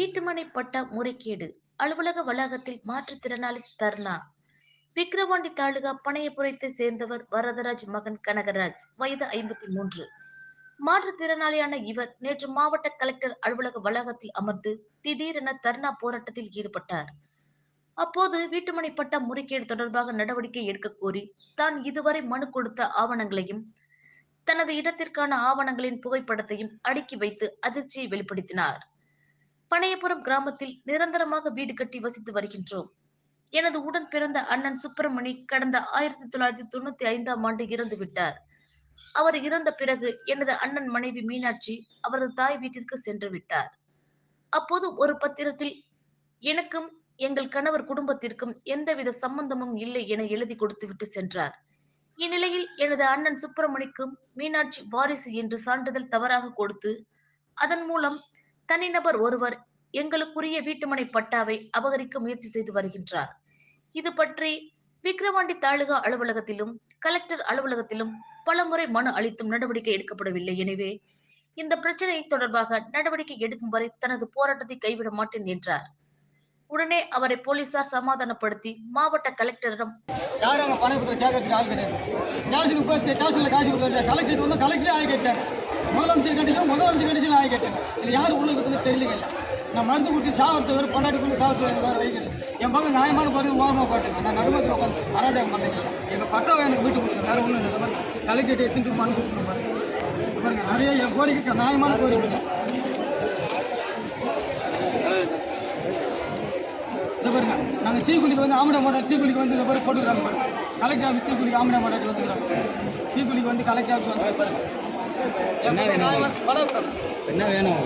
வீட்டுமனை பட்ட முறைகேடு. அலுவலக வளாகத்தில் மாற்றுத்திறனாளி தர்ணா. விக்கிரவாண்டி தாலுகா பனையபுரத்தை சேர்ந்தவர் வரதராஜ் மகன் கனகராஜ் வயது ஐம்பத்தி மூன்று மாற்றுத்திறனாளியான இவர் நேற்று மாவட்ட கலெக்டர் அலுவலக வளாகத்தில் அமர்ந்து திடீரென தர்ணா போராட்டத்தில் ஈடுபட்டார். அப்போது வீட்டுமனை பட்டா முறைகேடு தொடர்பாக நடவடிக்கை எடுக்க கோரி தான் இதுவரை மனு கொடுத்த ஆவணங்களையும் தனது இடத்திற்கான ஆவணங்களின் புகைப்படத்தையும் அடுக்கி வைத்து அதிர்ச்சியை வெளிப்படுத்தினார். பனையபுரம் கிராமத்தில் நிரந்தரமாக வீடு கட்டி வசித்து வருகின்றோம். எனது உடன் பிறந்த அண்ணன் சுப்பிரமணி கடந்த ஆயிரத்தி தொள்ளாயிரத்தி தொண்ணூத்தி ஐந்தாம் ஆண்டு இறந்து விட்டார். அவர் இறந்த பிறகு எனது அண்ணன் மனைவி மீனாட்சி அவரது தாய் வீட்டிற்கு சென்று விட்டார். அப்போது ஒரு பத்திரத்தில் எனக்கும் எங்கள் கணவர் குடும்பத்திற்கும் எந்தவித சம்பந்தமும் இல்லை என எழுதி கொடுத்துவிட்டு சென்றார். இந்நிலையில் எனது அண்ணன் சுப்பிரமணிக்கும் மீனாட்சி வாரிசு என்று சான்றிதழ் தவறாக கொடுத்து அதன் மூலம் தனிநபர் ஒருவர் எங்களுக்குரிய வீட்டுமனை பட்டாவை அபகரிக்க முயற்சி செய்து வருகின்றார். இது பற்றி விக்கிரவாண்டி தாலுகா அலுவலகத்திலும் கலெக்டர் அலுவலகத்திலும் பலமுறை மனு அளித்தும் நடவடிக்கை எடுக்கப்படவில்லை. எனவே இந்த பிரச்சனை தொடர்பாக நடவடிக்கை எடுக்கும் வரை தனது போராட்டத்தை கைவிட மாட்டேன் என்றார். உடனே அவரை போலீசார் சமாதானப்படுத்தி மாவட்ட கலெக்டரிடம் யாரும் அங்கே பணம் கேட்கறதுக்கு ஆள் கிடையாது. ஸ்டேஷனுக்கு காசு கலெக்டர் வந்து கலெக்டரே ஆகி கேட்டாங்க முதலமைச்சர் கண்டிஷன் முதலமைச்சர் கண்டிஷன் நான் கேட்டேன். இது யார் உள்ள இருக்குதுன்னு தெரியலங்க. நான் மருந்து குட்டி சாவரத்து வேறு பொண்டாட்டி கொண்டு சாவரத்து எனக்கு வேறு வைக்கிறது என் பக்கம் நியாயமான பதிவு ஓரமாக போட்டுங்க நான் நடுமத்தில் உட்காந்து அராஜகம் பண்ணிக்கிறேன் எங்கள் பட்டாவை எனக்கு வீட்டு கொடுங்க வேறு ஒன்றும் இல்லை. பாருங்க. கலெக்டர் எடுத்துட்டு மனு கொடுத்துருங்க பாருங்க. பாருங்க. நிறைய என் கோரிக்கை நியாயமான கோரிக்கை இந்த பாருங்க. நாங்கள் தீக்குளிக்கு வந்து ஆமடை மாட்டோம் தீக்குளிக்கு வந்து இந்த மாதிரி போட்டுக்கிறாங்க பாருங்க. கலெக்டர் ஆஃபீஸ் தீக்குளிக்கு ஆமடை மாட்டாட்டி வந்துக்கிறாங்க தீக்குளிக்கு வந்து கலெக்டர் ஆஃபீஸ் வந்து பாருங்க. என்ன வேணும்?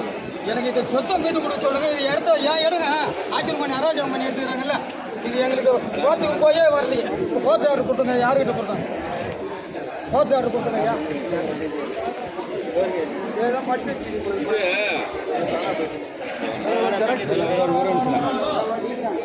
எனக்கு இது சொத்தம் மீட்டு கொடுக்க சொல்லுங்க. இது இடத்த ஏன் எடுங்க? ஆட்சியம் பண்ணி அராஜகம் பண்ணி எடுத்துக்கிறாங்கல்ல? இது எங்களுக்கு கோர்ட்டுக்கு போயே வரலையே. கோர்ட் ஆர்டர் கொடுத்துங்க யாருக்கிட்ட கொடுத்தாங்க கோர்ட் ஆர்டர் கொடுத்துங்க ஐயா ஒரு நிமிஷம்